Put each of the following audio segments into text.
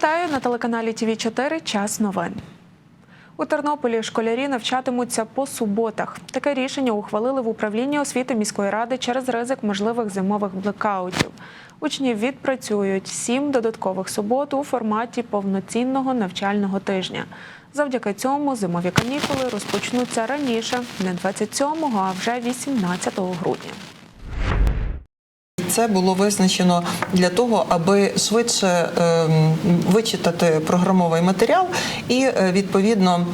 Вітаю на телеканалі ТВ 4 Час новин. У Тернополі школярі навчатимуться по суботах. Таке рішення ухвалили в управлінні освіти міської ради через ризик можливих зимових блекаутів. Учні відпрацюють сім додаткових субот у форматі повноцінного навчального тижня. Завдяки цьому зимові канікули розпочнуться раніше, не 27-го, а вже 18 грудня. Це було визначено для того, аби швидше ем, вичитати програмовий матеріал і е, відповідно.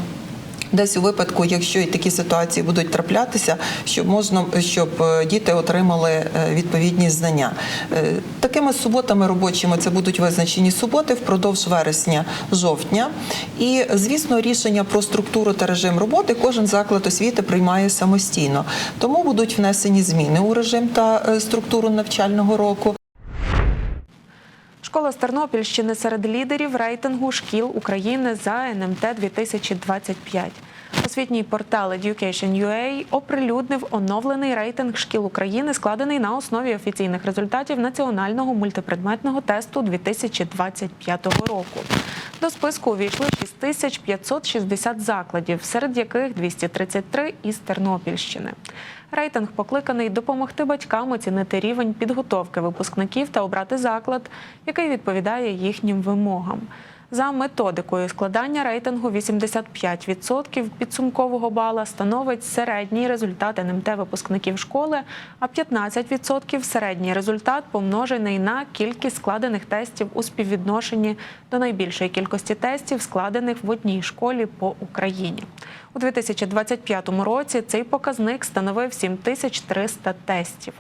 Десь у випадку, якщо і такі ситуації будуть траплятися, щоб можна щоб е, діти отримали е, відповідні знання. Е, Такими суботами робочими це будуть визначені суботи впродовж вересня, жовтня. І звісно, рішення про структуру та режим роботи кожен заклад освіти приймає самостійно. Тому будуть внесені зміни у режим та структуру навчального року. Школа з Тернопільщини серед лідерів рейтингу шкіл України за НМТ 2025. Освітній портал Education.ua оприлюднив оновлений рейтинг шкіл України, складений на основі офіційних результатів національного мультипредметного тесту 2025 року. До списку увійшли 6560 закладів, серед яких 233 із Тернопільщини. Рейтинг покликаний допомогти батькам оцінити рівень підготовки випускників та обрати заклад, який відповідає їхнім вимогам. За методикою складання рейтингу 85% підсумкового бала становить середній результат НМТ випускників школи, а 15% середній результат помножений на кількість складених тестів у співвідношенні до найбільшої кількості тестів, складених в одній школі по Україні. У 2025 році цей показник становив 7300 тестів.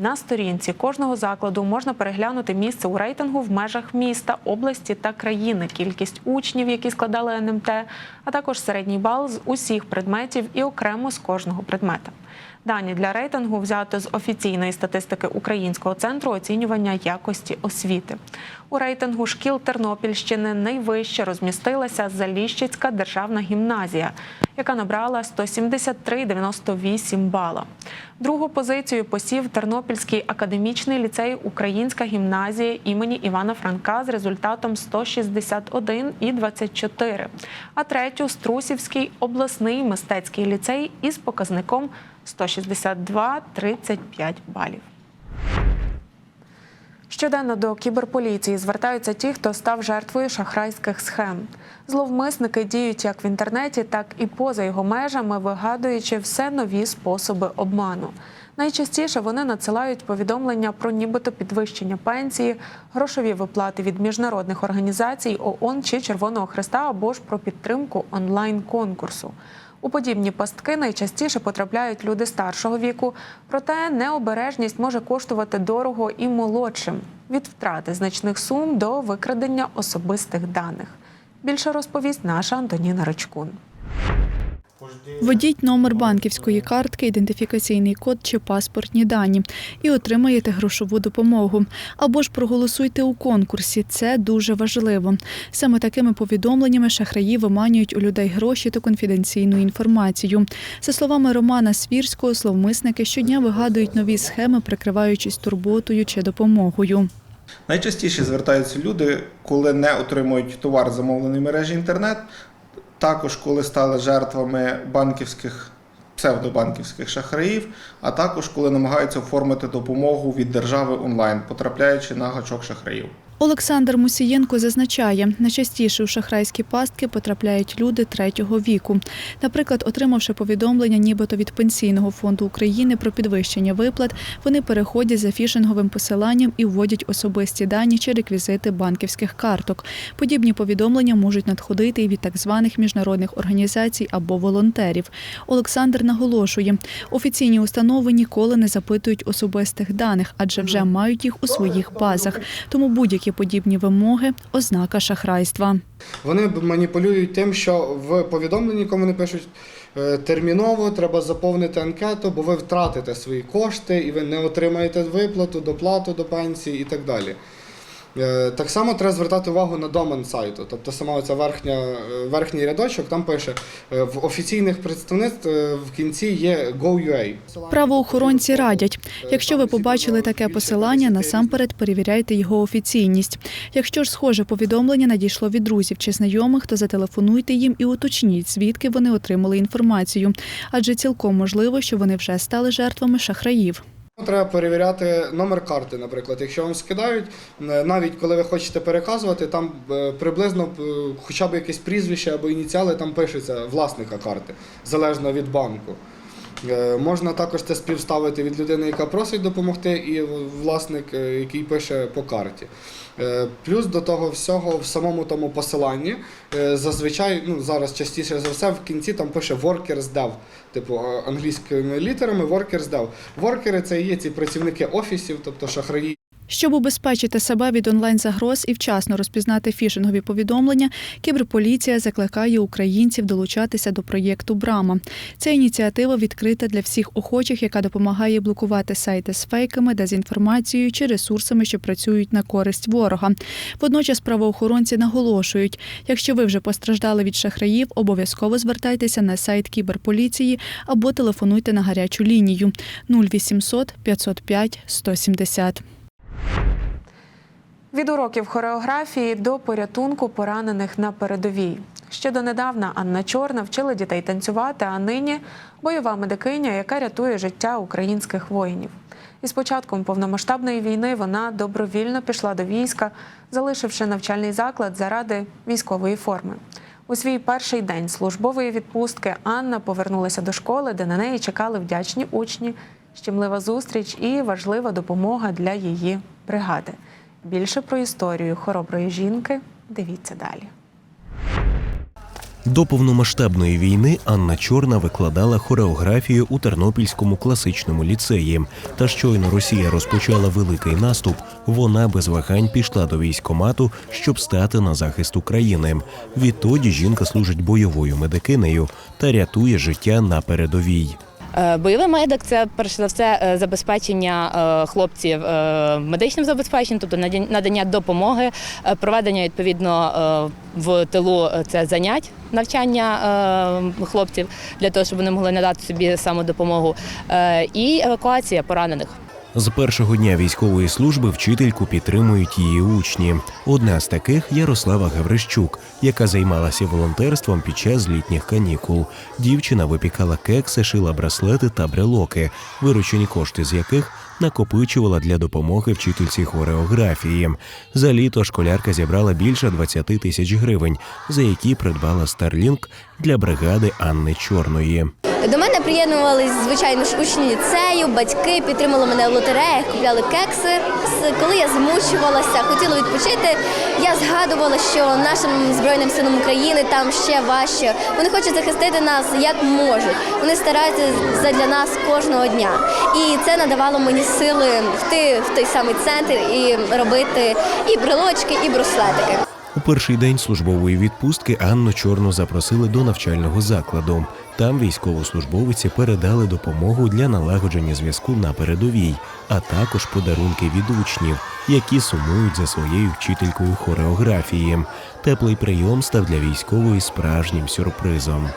На сторінці кожного закладу можна переглянути місце у рейтингу в межах міста, області та країни, кількість учнів, які складали НМТ, а також середній бал з усіх предметів і окремо з кожного предмета. Дані для рейтингу взято з офіційної статистики Українського центру оцінювання якості освіти. У рейтингу шкіл Тернопільщини найвище розмістилася Заліщицька державна гімназія, яка набрала 173,98 бала. Другу позицію посів Тернопільський академічний ліцей Українська гімназія імені Івана Франка з результатом 161,24, а третю Струсівський обласний мистецький ліцей із показником 162,35 балів. Щоденно до кіберполіції звертаються ті, хто став жертвою шахрайських схем. Зловмисники діють як в інтернеті, так і поза його межами, вигадуючи все нові способи обману. Найчастіше вони надсилають повідомлення про нібито підвищення пенсії, грошові виплати від міжнародних організацій ООН чи Червоного Христа або ж про підтримку онлайн-конкурсу. У подібні пастки найчастіше потрапляють люди старшого віку, проте необережність може коштувати дорого і молодшим від втрати значних сум до викрадення особистих даних. Більше розповість наша Антоніна Ричкун. Введіть номер банківської картки, ідентифікаційний код чи паспортні дані і отримаєте грошову допомогу. Або ж проголосуйте у конкурсі. Це дуже важливо. Саме такими повідомленнями шахраї виманюють у людей гроші та конфіденційну інформацію. За словами Романа Свірського, словмисники щодня вигадують нові схеми, прикриваючись турботою чи допомогою. Найчастіше звертаються люди, коли не отримують товар замовлений мережі інтернет, також коли стали жертвами банківських псевдобанківських шахраїв, а також коли намагаються оформити допомогу від держави онлайн, потрапляючи на гачок шахраїв. Олександр Мусієнко зазначає, найчастіше у шахрайські пастки потрапляють люди третього віку. Наприклад, отримавши повідомлення, нібито від Пенсійного фонду України про підвищення виплат, вони переходять за фішинговим посиланням і вводять особисті дані чи реквізити банківських карток. Подібні повідомлення можуть надходити і від так званих міжнародних організацій або волонтерів. Олександр наголошує, офіційні установи ніколи не запитують особистих даних, адже вже мають їх у своїх базах. Тому будь-які подібні вимоги ознака шахрайства. Вони маніпулюють тим, що в повідомленні, кому вони пишуть е, терміново, треба заповнити анкету, бо ви втратите свої кошти і ви не отримаєте виплату, доплату до пенсії і так далі. Е, Так само треба звертати увагу на домен сайту. Тобто сама ця верхня, е, верхній рядочок там пише е, в офіційних представництв в кінці є Go.ua. Правоохоронці радять, якщо ви побачили таке посилання, насамперед перевіряйте його офіційність. Якщо ж схоже повідомлення надійшло від друзів чи знайомих, то зателефонуйте їм і уточніть, звідки вони отримали інформацію, адже цілком можливо, що вони вже стали жертвами шахраїв. Треба перевіряти номер карти, наприклад. Якщо вам скидають, е, навіть коли ви хочете переказувати, там е, приблизно е, хоча б якесь прізвище або ініціали там пишеться власника карти, залежно від банку. Е, Можна також це співставити від людини, яка просить допомогти, і власник, е, який пише по карті. Е, Плюс до того всього в самому тому посиланні зазвичай, ну зараз частіше за все, в кінці там пише workers dev, типу англійськими літерами workers dev. Воркери це і є ці працівники офісів, тобто шахраї. Щоб убезпечити себе від онлайн-загроз і вчасно розпізнати фішингові повідомлення, кіберполіція закликає українців долучатися до проєкту Брама. Ця ініціатива відкрита для всіх охочих, яка допомагає блокувати сайти з фейками, дезінформацією чи ресурсами, що працюють на користь ворога. Водночас правоохоронці наголошують, якщо ви вже постраждали від шахраїв, обов'язково звертайтеся на сайт кіберполіції або телефонуйте на гарячу лінію 0800 505 170. Від уроків хореографії до порятунку поранених на передовій. Ще донедавна Анна Чорна вчила дітей танцювати, а нині бойова медикиня, яка рятує життя українських воїнів. І з початком повномасштабної війни вона добровільно пішла до війська, залишивши навчальний заклад заради військової форми. У свій перший день службової відпустки Анна повернулася до школи, де на неї чекали вдячні учні, щемлива зустріч і важлива допомога для її бригади. Більше про історію хороброї жінки дивіться далі. До повномасштабної війни Анна Чорна викладала хореографію у Тернопільському класичному ліцеї. Та щойно Росія розпочала великий наступ. Вона без вагань пішла до військомату, щоб стати на захист України. Відтоді жінка служить бойовою медикинею та рятує життя на передовій. Е, Бойовий медик це перш за все е, забезпечення е, хлопців медичним забезпеченням, тобто надання допомоги, проведення відповідно в тилу це занять навчання хлопців для того, щоб вони могли надати собі самодопомогу, і евакуація поранених. З першого дня військової служби вчительку підтримують її учні. Одна з таких Ярослава Гаврищук, яка займалася волонтерством під час літніх канікул. Дівчина випікала кекси, шила браслети та брелоки, виручені кошти з яких накопичувала для допомоги вчительці хореографії. За літо школярка зібрала більше 20 тисяч гривень, за які придбала Старлінг для бригади Анни Чорної. До мене приєднувались, звичайно ж, учні ліцею, батьки підтримали мене в лотереях, купляли кекси. Коли я змучувалася, хотіла відпочити, я згадувала, що нашим Збройним силам України там ще важче. Вони хочуть захистити нас як можуть. Вони стараються для нас кожного дня. І це надавало мені сили йти в той самий центр і робити і брелочки, і браслетики. У перший день службової відпустки Анну Чорну запросили до навчального закладу. Там військовослужбовиці передали допомогу для налагодження зв'язку на передовій, а також подарунки від учнів, які сумують за своєю вчителькою хореографії. Теплий прийом став для військової справжнім сюрпризом.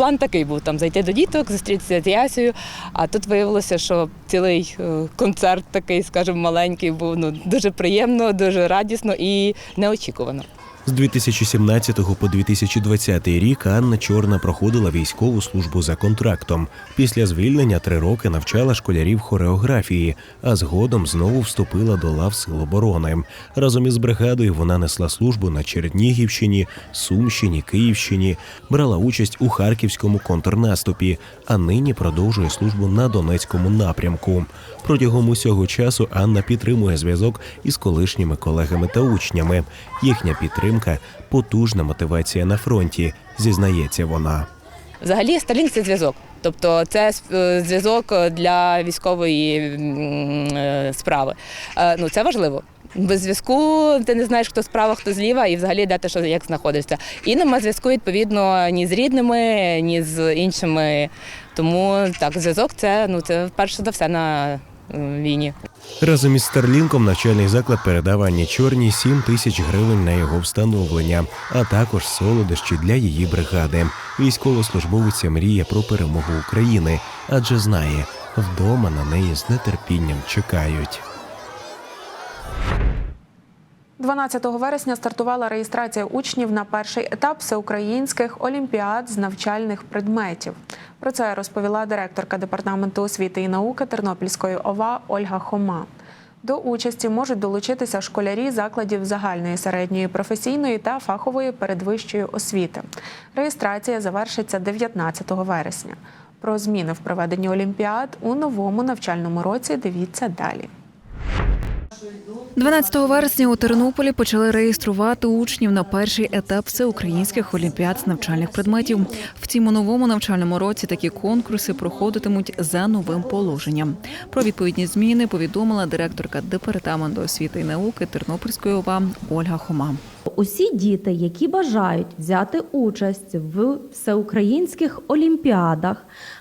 План такий був там зайти до діток, зустрітися з Ясею. А тут виявилося, що цілий е, концерт такий, скажімо, маленький був ну дуже приємно, дуже радісно і неочікувано. З 2017 по 2020 рік Анна Чорна проходила військову службу за контрактом. Після звільнення три роки навчала школярів хореографії, а згодом знову вступила до лав Сил оборони. Разом із бригадою вона несла службу на Чернігівщині, Сумщині, Київщині, брала участь у харківському контрнаступі, а нині продовжує службу на Донецькому напрямку. Протягом усього часу Анна підтримує зв'язок із колишніми колегами та учнями. Їхня підтримка потужна мотивація на фронті, зізнається вона. Взагалі Starlink – це зв'язок. Тобто це е, зв'язок для військової е, справи. Е, Ну це важливо. Без зв'язку ти не знаєш, хто справа, хто зліва, і взагалі де ти що як знаходишся. І нема зв'язку відповідно ні з рідними, ні з іншими. Тому так, зв'язок це ну це перше за все на війні. Разом із Старлінком навчальний заклад передав Анні Чорній 7 тисяч гривень на його встановлення, а також солодощі для її бригади. Військовослужбовиця мріє про перемогу України, адже знає, вдома на неї з нетерпінням чекають. 12 вересня стартувала реєстрація учнів на перший етап всеукраїнських олімпіад з навчальних предметів. Про це розповіла директорка департаменту освіти і науки Тернопільської ОВА Ольга Хома. До участі можуть долучитися школярі закладів загальної середньої професійної та фахової передвищої освіти. Реєстрація завершиться 19 вересня. Про зміни в проведенні олімпіад у новому навчальному році дивіться далі. 12 вересня у Тернополі почали реєструвати учнів на перший етап всеукраїнських олімпіад з навчальних предметів. Втім, у новому навчальному році такі конкурси проходитимуть за новим положенням. Про відповідні зміни повідомила директорка департаменту освіти і науки Тернопільської ОВА Ольга Хома. Усі діти, які бажають взяти участь в всеукраїнських олімпіадах,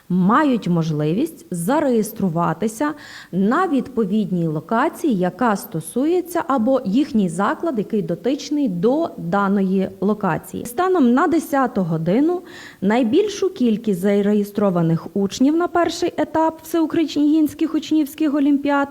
мають можливість зареєструватися на відповідній локації, яка стосується або їхній заклад, який дотичний до даної локації. Станом на 10 годину найбільшу кількість зареєстрованих учнів на перший етап всеукраїнських учнівських олімпіад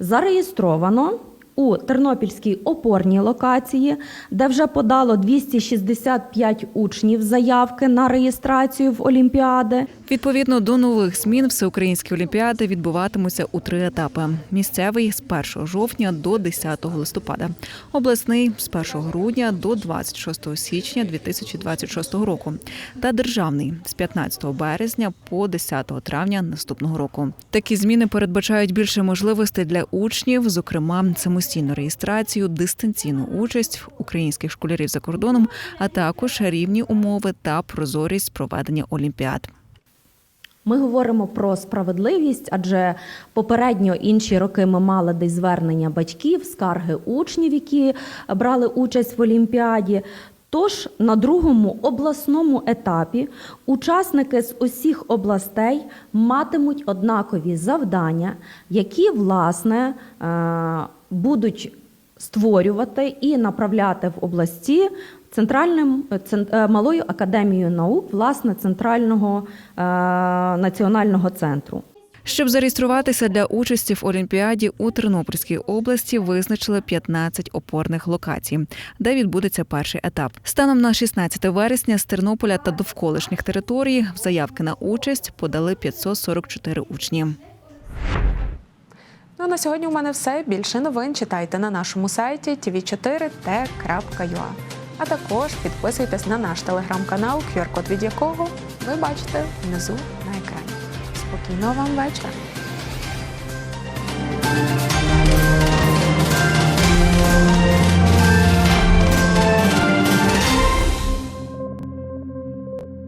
зареєстровано у Тернопільській опорній локації, де вже подало 265 учнів заявки на реєстрацію в Олімпіади. Відповідно до нових змін, всеукраїнські олімпіади відбуватимуться у три етапи: місцевий з 1 жовтня до 10 листопада, обласний з 1 грудня до 26 січня 2026 року, та державний з 15 березня по 10 травня наступного року. Такі зміни передбачають більше можливостей для учнів, зокрема самостійну реєстрацію, дистанційну участь українських школярів за кордоном, а також рівні умови та прозорість проведення олімпіад. Ми говоримо про справедливість, адже попередньо інші роки ми мали десь звернення батьків, скарги учнів, які брали участь в Олімпіаді. Тож на другому обласному етапі учасники з усіх областей матимуть однакові завдання, які власне е, будуть створювати і направляти в області центральним цен- е, малою академією наук власне центрального е, національного центру. Щоб зареєструватися для участі в Олімпіаді у Тернопільській області визначили 15 опорних локацій, де відбудеться перший етап. Станом на 16 вересня з Тернополя та довколишніх територій в заявки на участь подали 544 учні. Ну а на сьогодні у мене все. Більше новин читайте на нашому сайті tv4t.ua. А також підписуйтесь на наш телеграм-канал, QR-код від якого ви бачите внизу на екрані. Спокійного вам вечора!